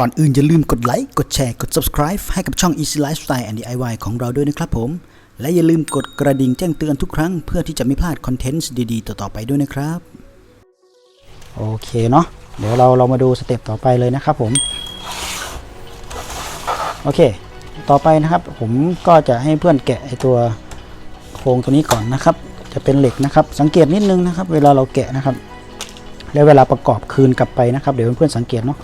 ก่อนอื่นอย่าลืมกดไลค์กดแชร์กด subscribe ให้กับช่อง Easy Lifestyle and DIY ของเราด้วยนะครับผม และอย่าลืมกดกระดิ่งแจ้งเตือนทุกครั้ง เพื่อที่จะไม่พลาดคอนเทนต์ดีๆ ต่อๆไปด้วยนะครับ โอเคเนาะเดี๋ยวเราเรามาดูสเต็ปต่อไปเลยนะครับผม โอเค ต่อไปนะครับ ผมก็จะให้เพื่อนแกะไอตัวโครงตัวนี้ก่อนนะครับ จะเป็นเหล็กนะครับ สังเกตนิดนึงนะครับ เวลาเราแกะนะครับ แล้วเวลาประกอบคืนกลับไปนะครับ เดี๋ยวเพื่อนๆสังเกตเนาะ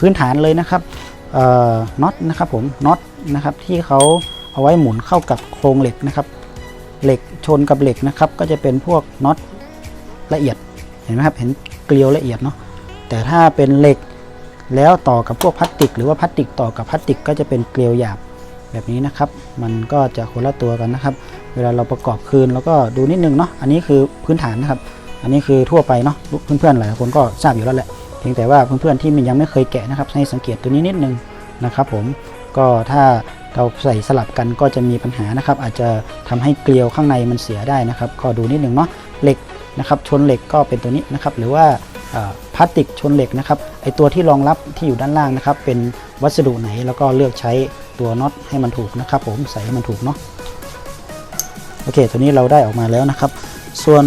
พื้นฐานเลยนะครับน็อตนะครับผมน็อตนะครับที่เขาเอาไว้หมุนเข้ากับโครงเหล็กนะครับ เหล็กชนกับเหล็กนะครับ ก็จะเป็นพวกน็อตละเอียดเห็นไหมครับเห็นเกลียวละเอียดเนาะแต่ถ้าเป็นเหล็กแล้วต่อกับพวกพลาสติก หรือว่าพลาสติกต่อกับพลาสติก ก็จะเป็นเกลียวหยาบแบบนี้นะครับ มันก็จะคนละตัวกันนะครับ เวลาเราประกอบคืนแล้วก็ดูนิดนึงเนาะอันนี้คือพื้นฐานนะครับ อันนี้คือทั่วไปเนาะเพื่อนๆหลายคนก็ทราบอยู่แล้วแหละ เพียงแต่ว่าเพื่อนๆที่มันยังไม่เคยแกะนะครับ ให้สังเกตตัวนี้นิดนึงนะครับผมก็ถ้าเราใส่สลับกันก็จะมีปัญหานะครับ อาจจะทำให้เกลียวข้างในมันเสียได้นะครับ ก็ดูนิดนึงเนาะเหล็กนะครับ ชนเหล็กก็เป็นตัวนี้นะครับ หรือว่าพลาสติกชนเหล็กนะครับไอตัวที่รองรับที่อยู่ด้านล่างนะครับ เป็นวัสดุไหนแล้วก็เลือกใช้ตัวน็อตให้มันถูกนะครับ ผมใส่ให้มันถูกเนาะโอเค ตัวนี้เราได้ออกมาแล้วนะครับ ส่วน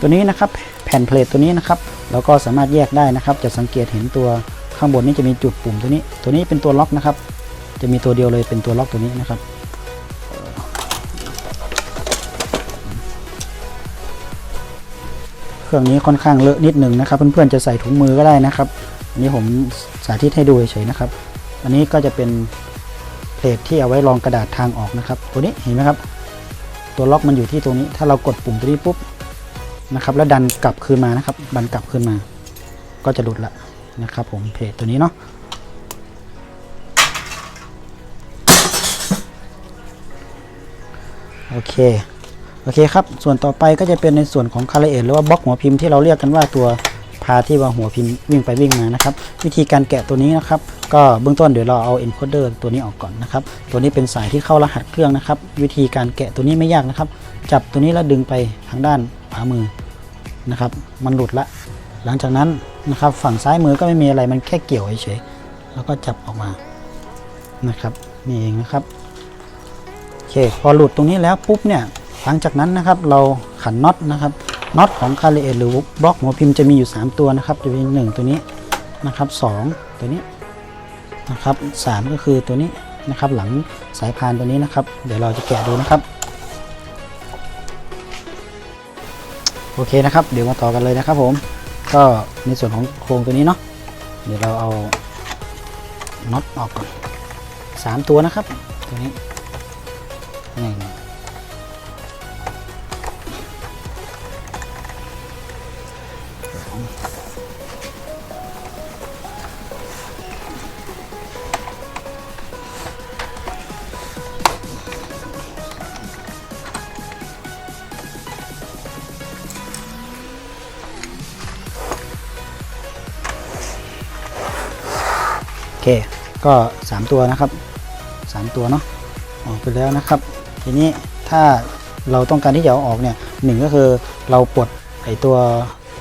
ตัวนี้นะครับแผ่นเพลทตัวนี้นะครับเราก็สามารถแยกได้นะครับ จะสังเกตเห็นตัวข้างบนนี้จะมีจุดปุ่มตัวนี้ ตัวนี้เป็นตัวล็อกนะครับ จะมีตัวเดียวเลยเป็นตัวล็อกตัวนี้นะครับ เครื่องนี้ค่อนข้างเลอะนิดหนึ่งนะครับ เพื่อนๆจะใส่ถุงมือก็ได้นะครับอันนี้ผมสาธิตให้ดูเฉยๆนะครับ อันนี้ก็จะเป็นเพลทที่เอาไว้รองกระดาษทางออกนะครับ ตัวนี้เห็นไหมครับ ตัวล็อกมันอยู่ที่ตรงนี้ ถ้าเรากดปุ่มตัวนี้ปุ๊บ นะครับ แล้วดันกลับคืนมานะครับ ดันกลับคืนมา ก็จะหลุดละนะครับ ผมเพจตัวนี้เนาะโอเคโอเคครับ ส่วนต่อไปก็จะเป็นในส่วนของคาร์เอทหรือว่าบล็อกหัวพิมพ์ที่เราเรียกกันว่าตัวพาที่ว่าหัวพิมพ์วิ่งไปวิ่งมานะครับ วิธีการแกะตัวนี้นะครับ ก็เบื้องต้นเดี๋ยวเราเอา encoder ตัวนี้ออกก่อนนะครับ ตัวนี้เป็นสายที่เข้ารหัสเครื่องนะครับ วิธีการแกะตัวนี้ไม่ยากนะครับ จับตัวนี้แล้วดึงไปทางด้าน ขวามือนะครับ มันหลุดละ หลังจากนั้นนะครับ ฝั่งซ้ายมือก็ไม่มีอะไรมันแค่เกี่ยวเฉยๆแล้วก็จับออกมานะครับนี่เองนะครับโอเคพอหลุดตรงนี้แล้วปุ๊บเนี่ยหลังจากนั้นนะครับเราขันน็อตนะครับน็อตของคาริเอหรือบล็อกหัวพิมพ์จะมีอยู่ 3 ตัวนะครับจะมีหนึ่งตัวนี้นะครับสองตัวนี้นะครับสามก็คือตัวนี้นะครับหลังสายพานตัวนี้นะครับ เดี๋ยวเราจะแกะดูนะครับ โอเคนะครับ เดี๋ยวมาต่อกันเลยนะครับ ผม ก็ในส่วนของโครงตัวนี้เนาะเดี๋ยวเราเอาน็อตออกก่อนสามตัวนะครับ ตัวนี้หนึ่ง ก็ 3 ตัวนะครับ 3 ตัวเนาะออกไปแล้วนะครับ ทีนี้ถ้าเราต้องการที่จะเอาออกเนี่ยหนึ่งก็คือเราปลดไอตัว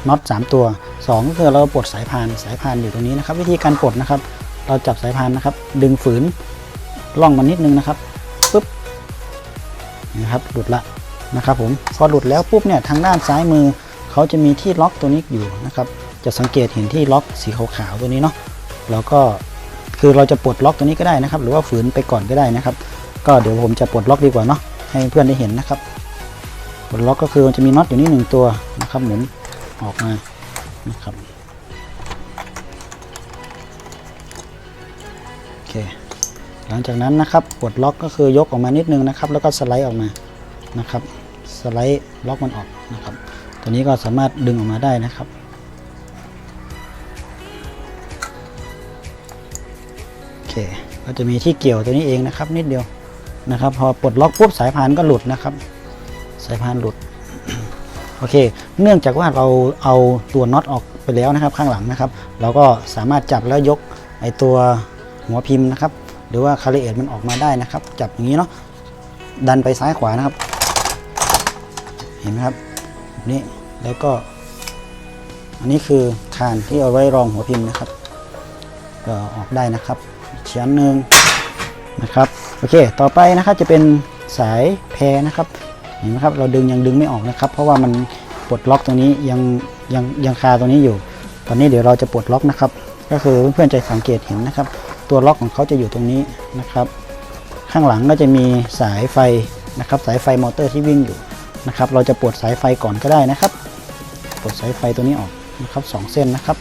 น็อต3ตัว 2 ก็คือเราปลดสายพานสายพานอยู่ตรงนี้นะครับ วิธีการปลดนะครับ เราจับสายพานนะครับ ดึงฝืนล่องมันนิดนึงนะครับปุ๊บนะครับหลุดละนะครับผมพอหลุดแล้วปุ๊บเนี่ยทางด้านซ้ายมือเขาจะมีที่ล็อกตัวนี้อยู่นะครับ จะสังเกตเห็นที่ล็อกสีขาวๆตัวนี้เนาะแล้วก็ คือเราจะปลดล็อกตัวนี้ก็ได้นะครับ หรือว่าฝืนไปก่อนก็ได้นะครับ ก็เดี๋ยวผมจะปลดล็อกดีกว่าเนาะให้เพื่อนได้เห็นนะครับปลดล็อกก็คือมันจะมีน็อตอยู่นี่หนึ่งตัวนะครับหมุนออกมานะครับโอเคหลังจากนั้นนะครับปลดล็อกก็คือยกออกมานิดนึงนะครับ แล้วก็สไลด์ออกมานะครับ สไลด์ล็อกมันออกนะครับ ตัวนี้ก็สามารถดึงออกมาได้นะครับ เคก็จะมีที่เกี่ยวตัวนี้เองนะครับ นิดเดียวนะครับ พอปลดล็อกปุ๊บสายพานก็หลุดนะครับ สายพานหลุดโอเค เนื่องจากว่าเราเอาตัวน็อตออกไปแล้วนะครับ ข้างหลังนะครับ เราก็สามารถจับแล้วยกไอตัวหัวพิมพ์นะครับ หรือว่าคาริเอทมันออกมาได้นะครับ จับอย่างนี้เนาะดันไปซ้ายขวานะครับ เห็นไหมครับนี้แล้วก็ อันนี้คือคานที่เอาไว้รองหัวพิมพ์นะครับก็ออกได้นะครับ อีกชั้นหนึ่งนะครับโอเค ต่อไปนะครับจะเป็นสายแพรนะครับเห็นไหมครับเราดึงยังดึงไม่ออกนะครับ เพราะว่ามันปลดล็อกตรงนี้ยังยังยังคาตรงนี้อยู่ ตอนนี้เดี๋ยวเราจะปลดล็อกนะครับ ก็คือเพื่อนๆจะสังเกตเห็นนะครับ ตัวล็อกของเขาจะอยู่ตรงนี้นะครับ ข้างหลังก็จะมีสายไฟนะครับ สายไฟมอเตอร์ที่วิ่งอยู่นะครับ เราจะปลดสายไฟก่อนก็ได้นะครับปลดสายไฟตัวนี้ออกนะครับสองเส้นนะครับ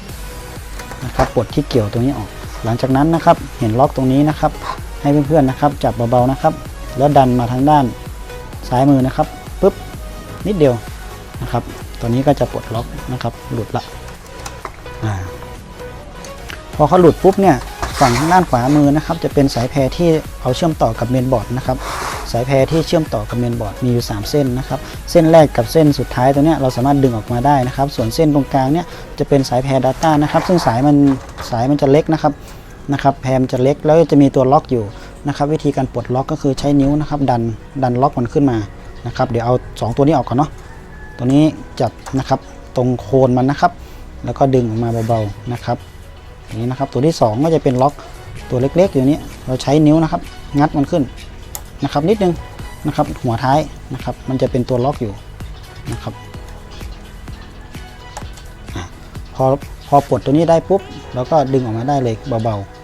นะครับปลดที่เกี่ยวตรงนี้ออก หลังจากนั้นนะครับเห็นล็อกตรงนี้นะครับ ให้เพื่อนๆนะครับ จับเบาๆนะครับ แล้วดันมาทางด้านซ้ายมือนะครับปุ๊บนิดเดียวนะครับตัวนี้ก็จะปลดล็อกนะครับ หลุดละอพอเขาหลุดปุ๊บเนี่ยฝั่งทางด้านขวามือนะครับ จะเป็นสายแพรที่เอาเชื่อมต่อกับเมนบอร์ดนะครับสายแพรที่เชื่อมต่อกับเมนบอร์ดมีอยู่ 3 เส้นนะครับ เส้นแรกกับเส้นสุดท้ายตัวเนี้ยเราสามารถดึงออกมาได้นะครับ ส่วนเส้นตรงกลางเนี่ยจะเป็นสายแพร Data นะครับ ซึ่งสายมันสายมันจะเล็กนะครับ นะครับแพรมจะเล็กแล้วจะมีตัวล็อกอยู่นะครับวิธีการปลดล็อกก็คือใช้นิ้วนะครับดันดันล็อกมันขึ้นมานะครับเดี๋ยวเอา 2 ตัวนี้ออกก่อนเนาะตัวนี้จับนะครับตรงโคนมันนะครับ แล้วก็ดึงออกมาเบาๆนะครับอย่างนี้นะครับตัวที่ 2 ก็จะเป็นล็อกตัวเล็กๆ อยู่นี้เราใช้นิ้วนะครับ งัดมันขึ้นนะครับ นิดนึงนะครับหัวท้ายนะครับ มันจะเป็นตัวล็อกอยู่นะครับพอพอปลดตัวนี้ได้ปุ๊บเราก็ดึงออกมาได้เลยเบาๆ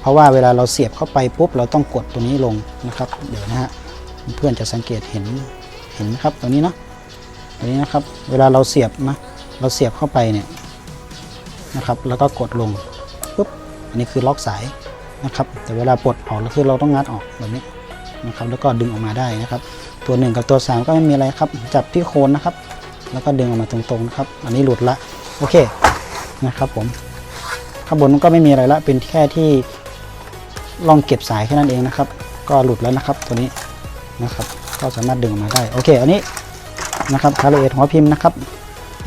เพราะว่าเวลาเราเสียบเข้าไปปุ๊บเราต้องกดตัวนี้ลงนะครับ เดี๋ยวนะฮะเพื่อนจะสังเกตเห็นเห็นไหมครับตัวนี้เนาะตัวนี้นะครับ เวลาเราเสียบนะเราเสียบเข้าไปเนี่ยนะครับ แล้วก็กดลงปุ๊บอันนี้คือล็อกสายนะครับ แต่เวลาปลดออกก็คือเราต้องงัดออกแบบนี้นะครับ แล้วก็ดึงออกมาได้นะครับ ตัว1กับตัว3ก็ไม่มีอะไรครับ จับที่โคนนะครับ แล้วก็ดึงออกมาตรงๆนะครับ อันนี้หลุดละโอเคนะครับผมข้างบนมันก็ไม่มีอะไรละเป็นแค่ที่ ลองเก็บสายแค่นั้นเองนะครับ ก็หลุดแล้วนะครับตัวนี้นะครับ ก็สามารถดึงออกมาได้ โอเค อันนี้นะครับคาร์เอทหัวพิมพ์นะครับ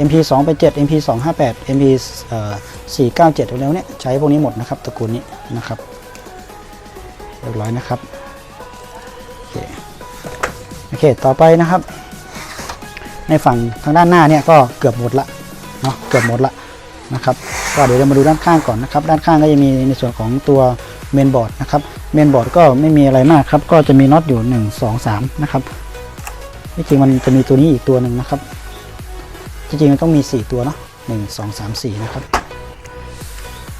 MP 2ไป7 MP 2 5 8 MP497 แล้วเนี่ยใช้พวกนี้หมดนะครับตระกูลนี้นะครับเรียบร้อยนะครับโอเคโอเค ต่อไปนะครับ ในฝั่งทางด้านหน้าเนี่ยก็เกือบหมดละเนาะเกือบหมดละนะครับ ก็เดี๋ยวเรามาดูด้านข้างก่อนนะครับ ด้านข้างก็จะมีในส่วนของตัว เมนบอร์ดนะครับเมนบอร์ดก็ไม่มีอะไรมากครับก็จะมีน็อตอยู่ 1 2 3 นะครับที่จริงมันจะมีตัวนี้อีกตัวหนึ่งนะครับ จริงๆมันต้องมี 4 ตัวเนาะ1 2 3 4 นะครับ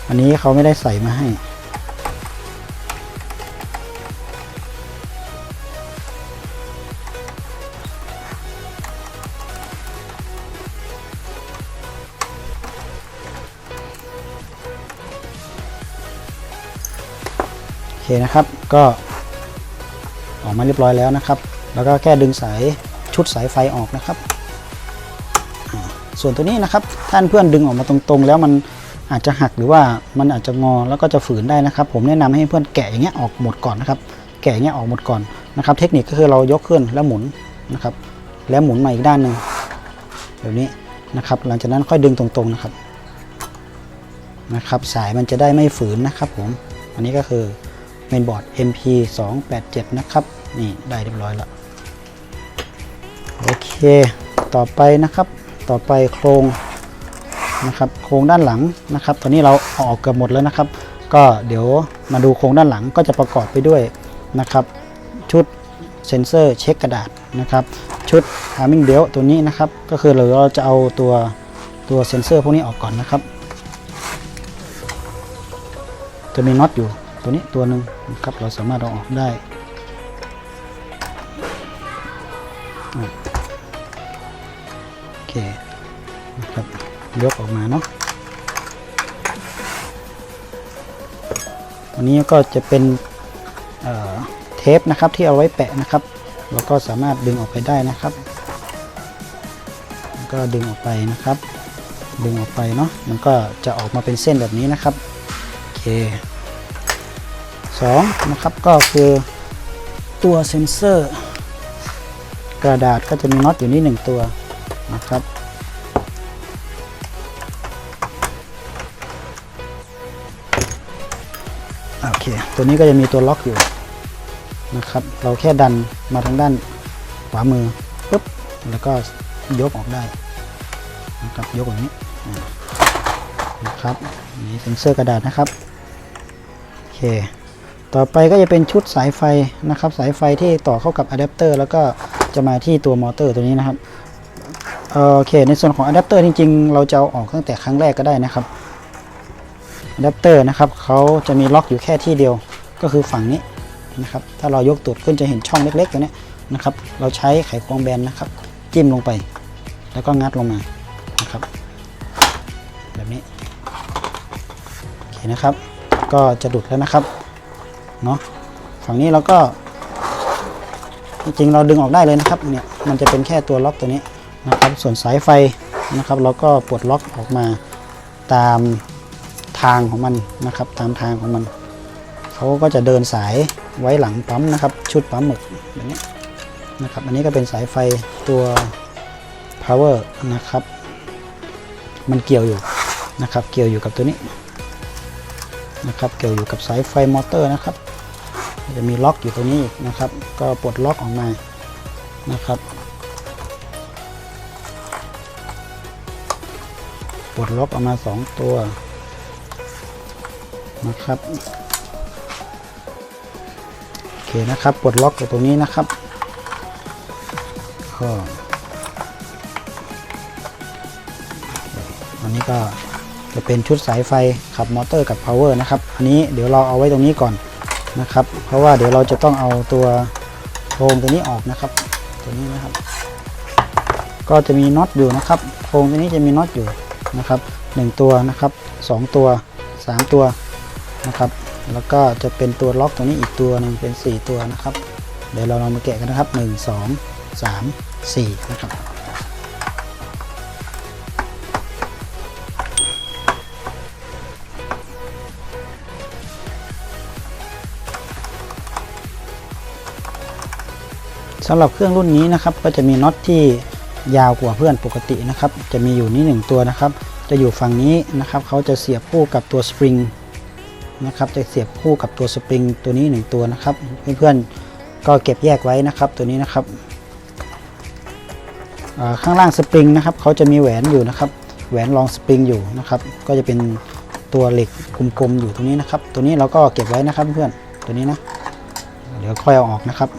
อันนี้เขาไม่ได้ใส่มาให้ นะครับ ก็ออกมาเรียบร้อยแล้วนะครับ แล้วก็แค่ดึงสายชุดสายไฟออกนะครับ ส่วนตัวนี้นะครับท่านเพื่อนดึงออกมาตรงๆ แล้วมันอาจจะหักหรือว่ามันอาจจะงอแล้วก็จะฝืนได้นะครับ ผมแนะนำให้เพื่อนแกะอย่างเงี้ยออกหมดก่อนนะครับ แกะอย่างเงี้ยออกหมดก่อนนะครับ เทคนิคก็คือเรายกขึ้นแล้วหมุนนะครับ แล้วหมุนมาอีกด้านหนึ่งแบบนี้นะครับ หลังจากนั้นค่อยดึงตรงๆนะครับนะครับ สายมันจะได้ไม่ฝืนนะครับผม อันนี้ก็คือ เมนบอร์ด MP 2 8 7 นะครับ นี่ได้เรียบร้อยแล้ว โอเค ต่อไปนะครับ ต่อไปโครงนะครับ โครงด้านหลังนะครับ ตอนนี้เราเอาออกเกือบหมดแล้วนะครับ ก็เดี๋ยวมาดูโครงด้านหลังก็จะประกอบไปด้วยนะครับ ชุดเซ็นเซอร์เช็คกระดาษนะครับชุด Harming Belt ตัวนี้นะครับ ก็คือเราเราจะเอาตัวตัวเซ็นเซอร์พวกนี้ออกก่อนนะครับ จะมีน็อตอยู่ ตัวนี้ตัวหนึ่งนะครับเราสามารถเอาออกได้โอเคนะครับยกออกมาเนาะอันนี้ก็จะเป็นเเทปนะครับที่เอาไว้แปะนะครับเราก็สามารถดึงออกไปได้นะครับ ก็ดึงออกไปนะครับ ดึงออกไปเนาะมันก็จะออกมาเป็นเส้นแบบนี้นะครับโอเค 2นะครับก็คือตัวเซ็นเซอร์ กระดาษก็จะมีน็อตอยู่นี่1ตัวนะครับโอเคตัวนี้ก็จะมีตัวล็อกอยู่นะครับ เราแค่ดันมาทางด้านขวามือปุ๊บแล้วก็ยกออกได้นะครับยกอย่างนี้นะครับนี่เซ็นเซอร์กระดาษนะครับโอเค ต่อไปก็จะเป็นชุดสายไฟนะครับ สายไฟที่ต่อเข้ากับอะแดปเตอร์แล้วก็จะมาที่ตัวมอเตอร์ตัวนี้นะครับโอเค ในส่วนของอะแดปเตอร์จริงๆ เราจะเอาออกตั้งแต่ครั้งแรกก็ได้นะครับอะแดปเตอร์นะครับเขาจะมีล็อกอยู่แค่ที่เดียวก็คือฝั่งนี้นะครับ ถ้าเรายกตูดขึ้นจะเห็นช่องเล็กๆตัวนี้นะครับ เราใช้ไขควงแบนนะครับ จิ้มลงไป แล้วก็งัดลงมานะครับ แบบนี้โอเคนะครับ ก็จะดุดแล้วนะครับ เนาะฝั่งนี้เราก็ จริงเราดึงออกได้เลยนะครับเนี่ยมันจะเป็นแค่ตัวล็อกตัวนี้นะครับส่วนสายไฟนะครับ เราก็ปลดล็อกออกมาตามทางของมันนะครับ ตามทางของมันเขาก็จะเดินสายไว้หลังปั๊มนะครับ ชุดปั๊มหมึกแบบนี้นะครับอันนี้ก็เป็นสายไฟตัว power นะครับ มันเกี่ยวอยู่นะครับ เกี่ยวอยู่กับตัวนี้นะครับ เกี่ยวอยู่กับสายไฟมอเตอร์นะครับ จะมีล็อกอยู่ตรงนี้นะครับ ก็ปลดล็อกออกมานะครับปลดล็อกออกมา 2 ตัวนะครับโอเคนะครับปลดล็อกอยู่ตรงนี้นะครับก็อันนี้ก็จะเป็นชุดสายไฟขับมอเตอร์กับ power นะครับ อันนี้เดี๋ยวเราเอาไว้ตรงนี้ก่อน นะครับ เพราะว่าเดี๋ยวเราจะต้องเอาตัวโครงตัวนี้ออกนะครับ ตัวนี้นะครับ ก็จะมีน็อตอยู่นะครับ โครงตัวนี้จะมีน็อตอยู่นะครับหนึ่งตัวนะครับสองตัวสามตัวนะครับ แล้วก็จะเป็นตัวล็อกตัวนี้อีกตัวหนึ่งเป็นสี่ตัวนะครับ เดี๋ยวเราลองมาแกะกันนะครับหนึ่งสองสามสี่นะครับ สำหรับเครื่องรุ่นนี้นะครับก็จะมีน็อตที่ยาวกว่าเพื่อนปกตินะครับ จะมีอยู่นี่หนึ่งตัวนะครับ จะอยู่ฝั่งนี้นะครับเขาจะเสียบคู่กับตัวสปริงนะครับ จะเสียบคู่กับตัวสปริงตัวนี้หนึ่งตัวนะครับ เพื่อนๆก็เก็บแยกไว้นะครับ ตัวนี้นะครับข้างล่างสปริงนะครับเขาจะมีแหวนอยู่นะครับ แหวนรองสปริงอยู่นะครับ ก็จะเป็นตัวเหล็กกลมๆอยู่ตรงนี้นะครับ ตัวนี้เราก็เก็บไว้นะครับเพื่อนตัวนี้นะเดี๋ยวค่อยเอาออกนะครับ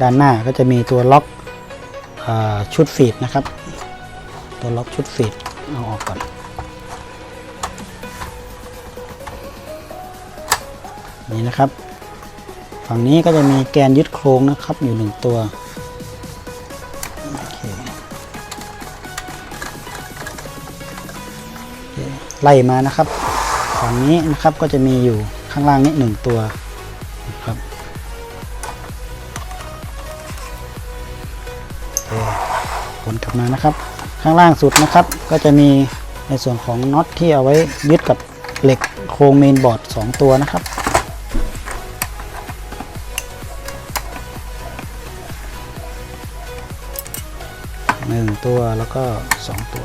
ด้านหน้าก็จะมีตัวล็อกอชุดฟีดนะครับ ตัวล็อกชุดฟีดเอาออกก่อนนี่นะครับ ฝั่งนี้ก็จะมีแกนยึดโครงนะครับอยู่หนึ่งตัวไล่มานะครับ ฝั่งนี้นะครับก็จะมีอยู่ข้างล่างนี้หนึ่งตัว มานะครับ ข้างล่างสุดนะครับ ก็จะมีในส่วนของน็อตที่เอาไว้ยึดกับเหล็กโครงเมนบอร์ด 2 ตัวนะครับหนึ่งตัวแล้วก็สองตัว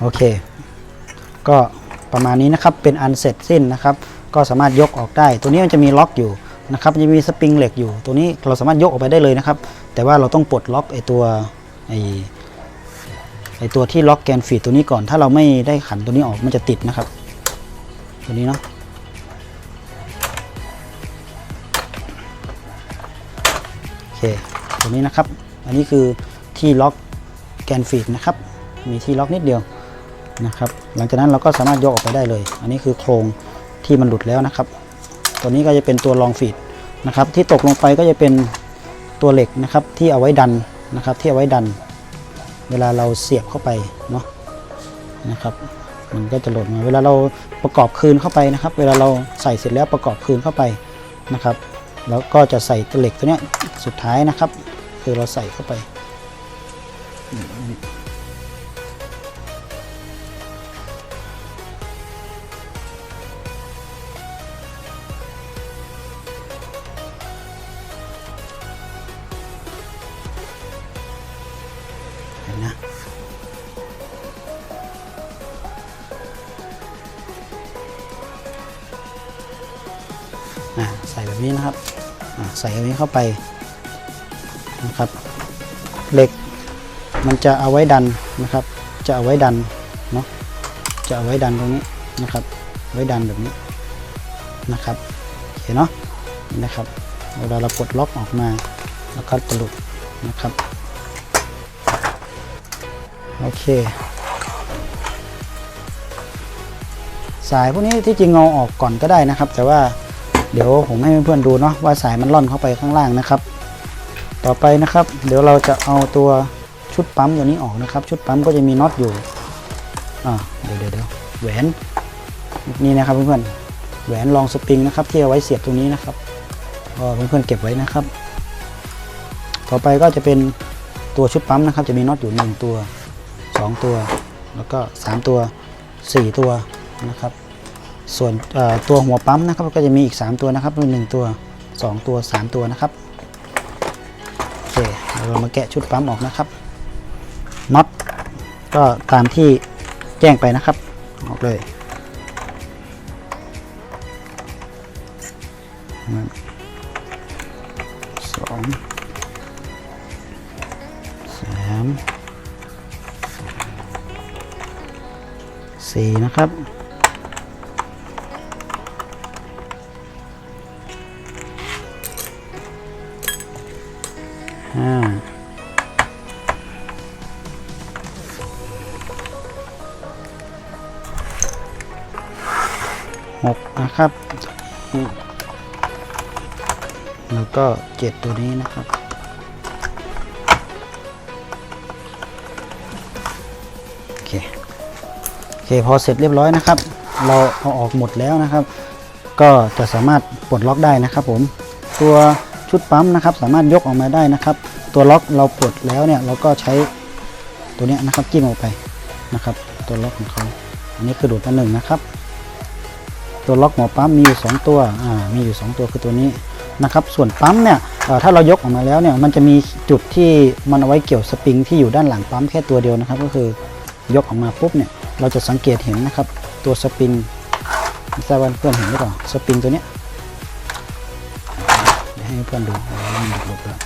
โอเค ก็ประมาณนี้นะครับเป็นอันเสร็จสิ้นนะครับ ก็สามารถยกออกได้ ตัวนี้มันจะมีล็อกอยู่ นะครับจะมีสปริงเหล็กอยู่ ตัวนี้เราสามารถยกออกไปได้เลยนะครับ แต่ว่าเราต้องปลดล็อกไอตัวไอไอตัวที่ล็อกแกนฟีดตัวนี้ก่อน ถ้าเราไม่ได้ขันตัวนี้ออกมันจะติดนะครับ ตัวนี้เนาะโอเคตัวนี้นะครับ อันนี้คือที่ล็อกแกนฟีดนะครับ มีที่ล็อกนิดเดียวนะครับ หลังจากนั้นเราก็สามารถยกออกไปได้เลย อันนี้คือโครงที่มันหลุดแล้วนะครับ ตัวนี้ก็จะเป็นตัวรองฟีดนะครับ ที่ตกลงไปก็จะเป็นตัวเหล็กนะครับ ที่เอาไว้ดันนะครับ ที่เอาไว้ดัน เวลาเราเสียบเข้าไปเนาะนะครับ มันก็จะหล่นมาเวลาเราประกอบคืนเข้าไปนะครับ เวลาเราใส่เสร็จแล้วประกอบคืนเข้าไปนะครับ แล้วก็จะใส่ตัวเหล็กตัวนี้สุดท้ายนะครับ คือเราใส่เข้าไป เข้าไปนะครับเหล็กมันจะเอาไว้ดันนะครับ จะเอาไว้ดันเนาะจะเอาไว้ดันตรงนี้นะครับ ไว้ดันแบบนี้นะครับโอเคเนาะนะครับเวลาเราปลดล็อกออกมาแล้วก็จะหลุดนะครับโอเค สายพวกนี้ที่จริงเอาออกก่อนก็ได้นะครับ แต่ว่า เดี๋ยวผมให้เพื่อนๆดูเนาะว่าสายมันล่อนเข้าไปข้างล่างนะครับ ต่อไปนะครับ เดี๋ยวเราจะเอาตัวชุดปั๊มตัวนี้ออกนะครับ ชุดปั๊มก็จะมีน็อตอยู่อ่าเดี๋ยวเดี๋ยวเดี๋ยวแหวนนี่นะครับเพื่อนๆแหวนรองสปริงนะครับ ที่เอาไว้เสียบตรงนี้นะครับก็เพื่อนๆเก็บไว้นะครับ ต่อไปก็จะเป็นตัวชุดปั๊มนะครับ จะมีน็อตอยู่หนึ่งตัวสองตัว แล้วก็สามตัวสี่ตัวนะครับ ส่วนตัวหัวปั๊มนะครับก็จะมีอีก 3 ตัวนะครับหนึ่งตัว 2 ตัว 3 ตัวนะครับโอเคเดี๋ยวเรามาแกะชุดปั๊มออกนะครับน็อตก็ตามที่แจ้งไปนะครับ ออกเลยหนึ่งสองสามสี่นะครับ นะครับ แล้วก็เจ็ดตัวนี้นะครับ โอเค โอเค พอเสร็จเรียบร้อยนะครับ เราเอาออกหมดแล้วนะครับ ก็จะสามารถปลดล็อกได้นะครับผม ตัวชุดปั๊มนะครับ สามารถยกออกมาได้นะครับ ตัวล็อกเราปลดแล้วเนี่ย เราก็ใช้ตัวนี้นะครับจิ้มออกไปนะครับ ตัวล็อกของเขาอันนี้คือดูดอันหนึ่งนะครับ ตัวล็อกหัวปั๊มมีอยู่ 2 ตัวอ่ามีอยู่ 2 ตัวคือตัวนี้นะครับส่วนปั๊มเนี่ยถ้าเรายกออกมาแล้วเนี่ยมันจะมีจุดที่มันเอาไว้เกี่ยวสปริงที่อยู่ด้านหลังปั๊มแค่ตัวเดียวนะครับ ก็คือยกออกมาปุ๊บเนี่ยเราจะสังเกตเห็นนะครับตัวสปริงไม่ทราบว่าเพื่อนเห็นหรือเปล่าสปริงตัวเนี้ยเดี๋ยวให้เพื่อนดูมันหลุดแล้ว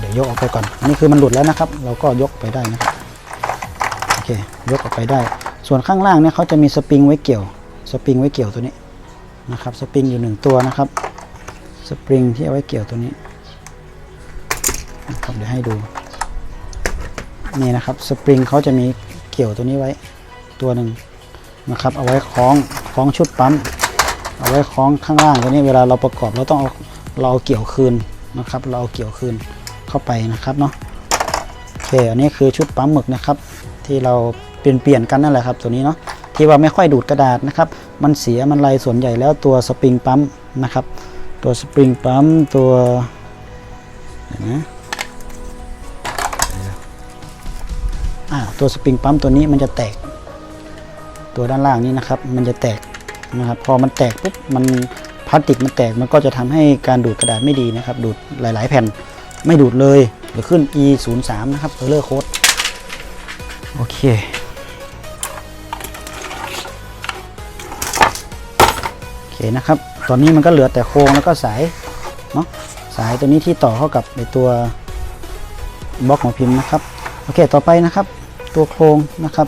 เดี๋ยวยกออกไปก่อนอันนี้คือมันหลุดแล้วนะครับ เราก็ยกไปได้นะครับโอเคยกออกไปได้ ส่วนข้างล่างเนี่ยเขาจะมีสปริงไว้เกี่ยว สปริงไว้เกี่ยวตัวนี้นะครับสปริงอยู่หนึ่งตัวนะครับสปริงที่เอาไว้เกี่ยวตัวนี้นะครับเดี๋ยวให้ดูนี่นะครับสปริงเขาจะมีเกี่ยวตัวนี้ไว้ตัวหนึ่งนะครับเอาไว้คล้องคล้องชุดปั๊มเอาไว้คล้องข้างล่างตัวนี้เวลาเราประกอบเราต้องเอาเราเอาเกี่ยวคืนนะครับ เราเอาเกี่ยวคืนเข้าไปนะครับเนาะโอเคอันนี้คือชุดปั๊มหมึกนะครับ ที่เราเปลี่ยนเปลี่ยนกันนั่นแหละครับตัวนี้เนาะ ที่ว่าไม่ค่อยดูดกระดาษนะครับ มันเสียมันไรส่วนใหญ่แล้วตัวสปริงปั๊มนะครับ ตัวสปริงปั๊มตัวนะอ่าตัวสปริงปั๊มตัวนี้มันจะแตก ตัวด้านล่างนี้นะครับ มันจะแตกนะครับ พอมันแตกปุ๊บมันพลาสติกมันแตกมันก็จะทำให้การดูดกระดาษไม่ดีนะครับ ดูดหลาย ๆ แผ่นไม่ดูดเลยหรือขึ้น e 0 3นะครับ error code โอเคโอเค นะครับ ตอนนี้มันก็เหลือแต่โครงแล้วก็สายเนาะสายตัวนี้ที่ต่อเข้ากับในตัวบล็อกหัวพิมพ์นะครับโอเคต่อไปนะครับ ตัวโครงนะครับ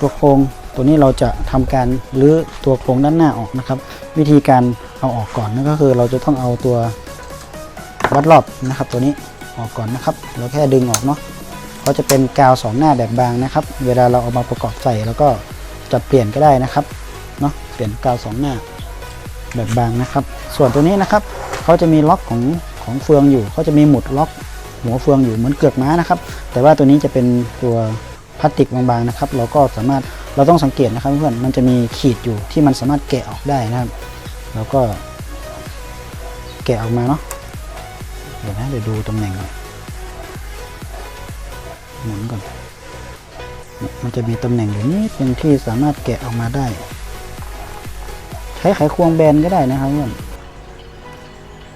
ตัวโครงตัวนี้เราจะทำการรื้อตัวโครงด้านหน้าออกนะครับ วิธีการเอาออกก่อนนั่นก็คือเราจะต้องเอาตัววัดรอบนะครับ ตัวนี้ออกก่อนนะครับ เราแค่ดึงออกเนาะก็จะเป็นกาวสองหน้าแบบบางนะครับ เวลาเราเอามาประกอบใส่แล้วก็จะเปลี่ยนก็ได้นะครับเนาะเปลี่ยนกาวสองหน้า แบบบางนะครับ ส่วนตัวนี้นะครับเขาจะมีล็อกของของเฟืองอยู่เขาจะมีหมุดล็อกหัวเฟืองอยู่เหมือนเกือกม้านะครับ แต่ว่าตัวนี้จะเป็นตัวพลาสติกบางๆนะครับ เราก็สามารถเราต้องสังเกตนะครับเพื่อนมันจะมีขีดอยู่ที่มันสามารถแกะออกได้นะครับ แล้วก็แกะออกมาเนาะเดี๋ยวนะเดี๋ยวดูตำแหน่งก่อนหมุนก่อนมันจะมีตำแหน่งอยู่นิดนึงที่สามารถแกะออกมาได้ ช้ไขควงแบนก็ได้นะครับเพื่อน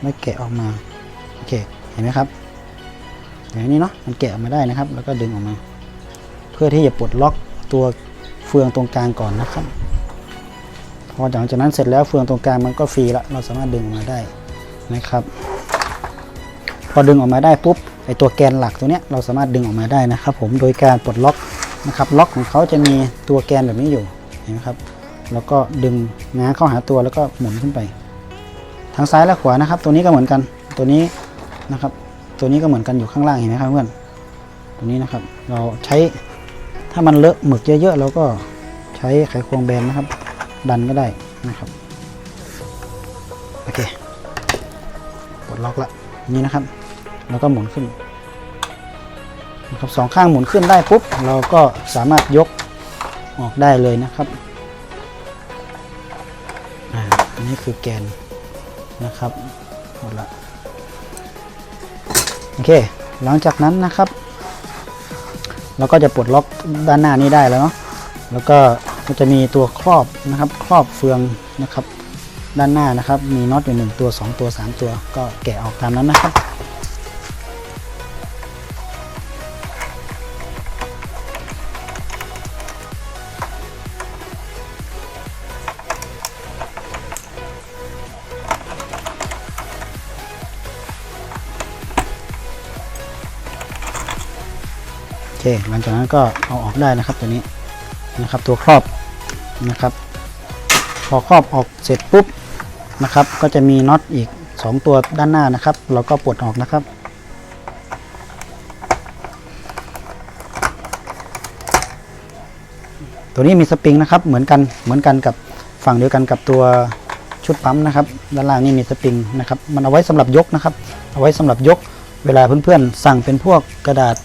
ไม่แกะออกมา โอเค เห็นไหมครับอย่างนี้เนาะ มันแกะออกมาได้นะครับ แล้วก็ดึงออกมา เพื่อที่จะปลดล็อกตัวเฟืองตรงกลางก่อนนะครับ พอหลังจากนั้นเสร็จแล้วเฟืองตรงกลางมันก็ฟรีละ เราสามารถดึงออกมาได้นะครับ พอดึงออกมาได้ปุ๊บ ไอตัวแกนหลักตัวเนี้ยเราสามารถดึงออกมาได้นะครับ ผม โดยการปลดล็อกนะครับ ล็อกของเขาจะมีตัวแกนแบบนี้อยู่ เห็นไหมครับ แล้วก็ดึงง้างเข้าหาตัวแล้วก็หมุนขึ้นไป ทางซ้ายและขวานะครับ ตัวนี้ก็เหมือนกัน ตัวนี้นะครับ ตัวนี้ก็เหมือนกันอยู่ข้างล่างเห็นไหมครับเพื่อนตัวนี้นะครับ เราใช้ถ้ามันเลอะหมึกเยอะๆเราก็ใช้ไขควงแบนนะครับ ดันก็ได้นะครับโอเคปลดล็อกละนี่นะครับ แล้วก็หมุนขึ้นนะครับสองข้างหมุนขึ้นได้ปุ๊บเราก็สามารถยกออกได้เลยนะครับ อันนี้คือแกนนะครับหมดละโอเค หลังจากนั้นนะครับเราก็จะปลดล็อกด้านหน้านี้ได้แล้วเนาะแล้วก็มันจะมีตัวครอบนะครับครอบเฟืองนะครับ ด้านหน้านะครับ มีน็อตอยู่หนึ่งตัว 2 ตัว 3 ตัว ก็แกะออกตามนั้นนะครับ หลังจากนั้นก็เอาออกได้นะครับตัวนี้นะครับตัวครอบนะครับ พอครอบออกเสร็จปุ๊บนะครับ ก็จะมีน็อตอีก 2 ตัวด้านหน้านะครับ เราก็ปลดออกนะครับตัวนี้มีสปริงนะครับเหมือนกันเหมือนกันกับฝั่งเดียวกันกับตัวชุดปั๊มนะครับด้านล่างนี่มีสปริงนะครับมันเอาไว้สำหรับยกนะครับ เอาไว้สำหรับยกเวลาเพื่อนๆสั่งเป็นพวกกระดาษ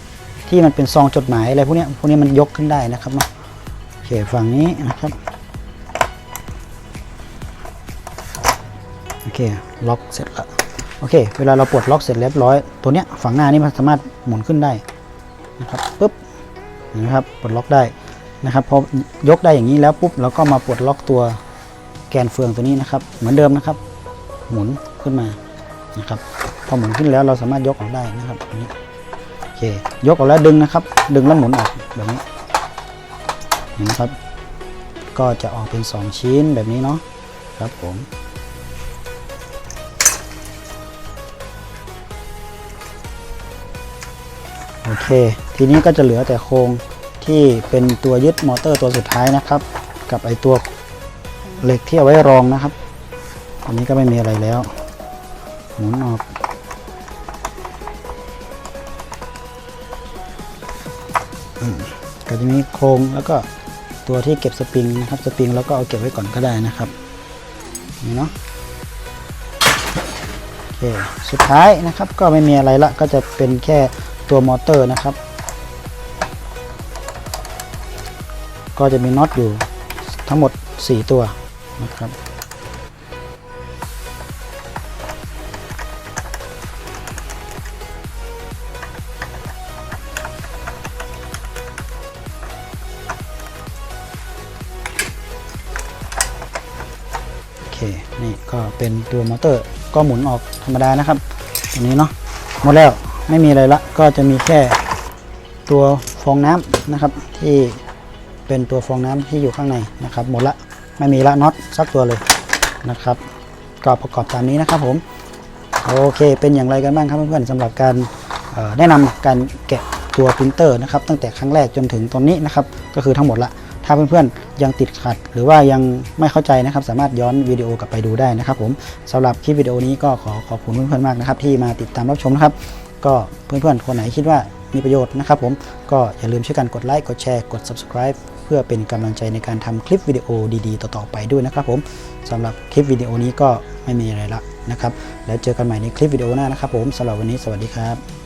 ที่มันเป็นซองจดหมายอะไรพวกนี้พวกนี้มันยกขึ้นได้นะครับเนาะโอเคฝั่งนี้นะครับโอเคล็อกเสร็จแล้วโอเค เวลาเราปลดล็อกเสร็จเรียบร้อย ตัวเนี้ยฝั่งหน้านี่มันสามารถหมุนขึ้นได้นะครับปุ๊บนะครับปลดล็อกได้นะครับพอยกได้อย่างนี้แล้วปุ๊บเราก็มาปลดล็อกตัวแกนเฟืองตัวนี้นะครับ เหมือนเดิมนะครับ หมุนขึ้นมานะครับพอหมุนขึ้นแล้วเราสามารถยกออกได้นะครับอันนี้ เค ยกออกแล้วดึงนะครับ ดึงแล้วหมุนออกแบบนี้เห็นไหมครับ ก็จะออกเป็น 2 ชิ้นแบบนี้เนาะครับผมโอเค ทีนี้ก็จะเหลือแต่โครงที่เป็นตัวยึดมอเตอร์ตัวสุดท้ายนะครับ กับไอตัวเหล็กที่เอาไว้รองนะครับ อันนี้ก็ไม่มีอะไรแล้ว หมุนออก็จะมีโครงแล้วก็ตัวที่เก็บสปริงนะครับสปริงแล้วก็เอาเก็บไว้ก่อนก็ได้นะครับนี่เนาะโอเคสุดท้ายนะครับก็ไม่มีอะไรละก็จะเป็นแค่ตัวมอเตอร์นะครับ ก็จะมีน็อตอยู่ทั้งหมด 4 ตัวนะครับ เป็นตัวมอเตอร์ ก็หมุนออกธรรมดานะครับอันนี้เนาะหมดแล้วไม่มีอะไรละก็จะมีแค่ตัวฟองน้ำนะครับ ที่เป็นตัวฟองน้ำที่อยู่ข้างในนะครับ หมดละไม่มีละน็อตสักตัวเลยนะครับก็ประกอบตามนี้นะครับผมโอเค เป็นอย่างไรกันบ้างครับเพื่อนๆสำหรับการแนะนำการแกะตัวปรินเตอร์นะครับ ตั้งแต่ครั้งแรกจนถึงตอนนี้นะครับ ก็คือทั้งหมดละ ถ้าเพื่อนๆยังติดขัด หรือว่ายังไม่เข้าใจนะครับ สามารถย้อนวิดีโอกลับไปดูได้นะครับ ผมสำหรับคลิปวิดีโอนี้ก็ขอขอบคุณเพื่อนๆมากนะครับ ที่มาติดตามรับชมนะครับ ก็เพื่อนๆคนไหนคิดว่ามีประโยชน์นะครับ ผมก็อย่าลืมช่วยกันกดไลค์กดแชร์กด subscribe เพื่อเป็นกำลังใจในการทำคลิปวิดีโอดีๆ ต่อๆไปด้วยนะครับผมสำหรับคลิปวิดีโอนี้ก็ไม่มีอะไรละนะครับ แล้วเจอกันใหม่ในคลิปวิดีโอหน้านะครับผมสำหรับวันนี้สวัสดีครับ